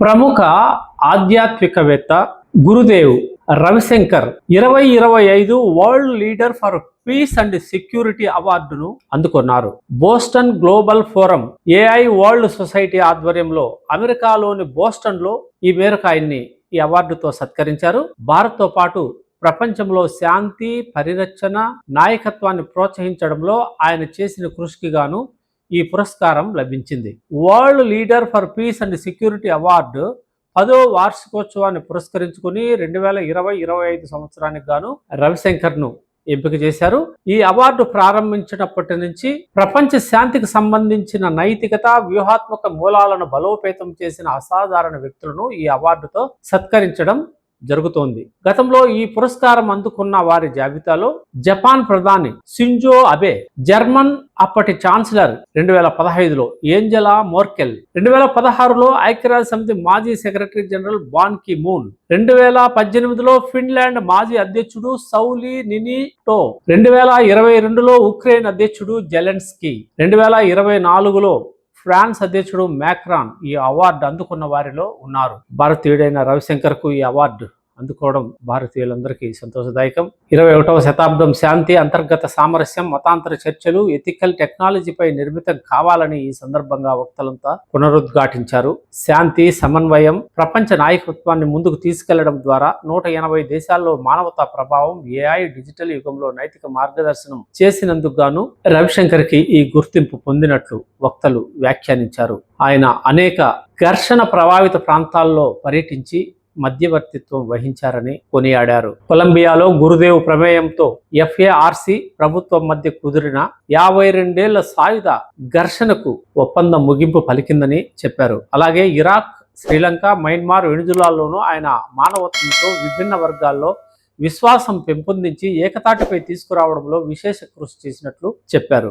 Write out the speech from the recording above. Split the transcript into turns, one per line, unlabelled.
ప్రముఖ ఆధ్యాత్మికవేత్త గురుదేవ్ రవిశంకర్ ఇరవై ఇరవై ఐదు world leader for peace and security అవార్డును అందుకున్నారు. Boston global forum AI world society ఆధ్వర్యంలో అమెరికాలోని బోస్టన్లో ఈ మేరకు ఆయన్ని ఈ అవార్డుతో సత్కరించారు. భారత్తో పాటు ప్రపంచంలో శాంతి పరిరక్షణ నాయకత్వాన్ని ప్రోత్సహించడంలో ఆయన చేసిన కృషికి గాను ఈ పురస్కారం లభించింది. World leader for peace and security award పదో వార్షికోత్సవాన్ని పురస్కరించుకుని రెండు వేల ఇరవై ఇరవై ఐదు సంవత్సరానికి గాను రవిశంకర్ను ఎంపిక చేశారు. ఈ అవార్డు ప్రారంభించినప్పటి నుంచి ప్రపంచ శాంతికి సంబంధించిన నైతికత వ్యూహాత్మక మూలాలను బలోపేతం చేసిన అసాధారణ వ్యక్తులను ఈ అవార్డుతో సత్కరించడం జరుగుతోంది. గతంలో ఈ పురస్కారం అందుకున్న వారి జాబితాలో జపాన్ ప్రధాని సింజో అబే జర్మన్ అప్పటి ఛాన్సలర్ రెండు వేల పదహైదులో ఏంజలా మోర్కెల్ రెండు వేల పదహారులో ఐక్యరాజ్య సమితి మాజీ సెక్రటరీ జనరల్ బాన్కి మూన్ రెండు వేల పద్దెనిమిదిలో ఫిన్లాండ్ మాజీ అధ్యక్షుడు సౌలి నినిటో రెండు వేల ఇరవై రెండులో ఉక్రెయిన్ అధ్యక్షుడు జెలెన్స్కీ రెండు వేల ఇరవై నాలుగులో ఫ్రాన్స్ అధ్యక్షుడు మ్యాక్రాన్ ఈ అవార్డు అందుకున్న వారిలో ఉన్నారు. భారతీయుడైన రవిశంకర్కు ఈ అవార్డు అందుకోవడం భారతీయులందరికీ సంతోషదాయకం. ఇరవై ఒకటవ శతాబ్దం శాంతి అంతర్గత సామరస్యం మతాంతర చర్చలు ఎథికల్ టెక్నాలజీపై నిర్మితం కావాలని ఈ సందర్భంగా వక్తలంతా పునరుద్ఘాటించారు. శాంతి సమన్వయం ప్రపంచ నాయకత్వాన్ని ముందుకు తీసుకెళ్ళడం ద్వారా నూట ఎనభై దేశాల్లో మానవతా ప్రభావం ఏఐ డిజిటల్ యుగంలో నైతిక మార్గదర్శనం చేసినందుకు గాను రవిశంకర్కి ఈ గుర్తింపు పొందినట్లు వక్తలు వ్యాఖ్యానించారు. ఆయన అనేక ఘర్షణ ప్రభావిత ప్రాంతాల్లో పర్యటించి మధ్యవర్తిత్వం వహించారని కొనియాడారు. కొలంబియాలో గురుదేవ్ ప్రమేయంతో ఎఫ్ఏఆర్సి ప్రభుత్వం మధ్య కుదిరిన యాభై రెండేళ్ళ సాయుధ ఘర్షణకు ఒప్పందం ముగింపు పలికిందని చెప్పారు. అలాగే ఇరాక్ శ్రీలంక మయన్మార్ వెనుజులాల్లోనూ ఆయన మానవత్వంతో విభిన్న వర్గాల్లో విశ్వాసం పెంపొందించి ఏకతాటిపై తీసుకురావడంలో విశేష కృషి చేసినట్లు చెప్పారు.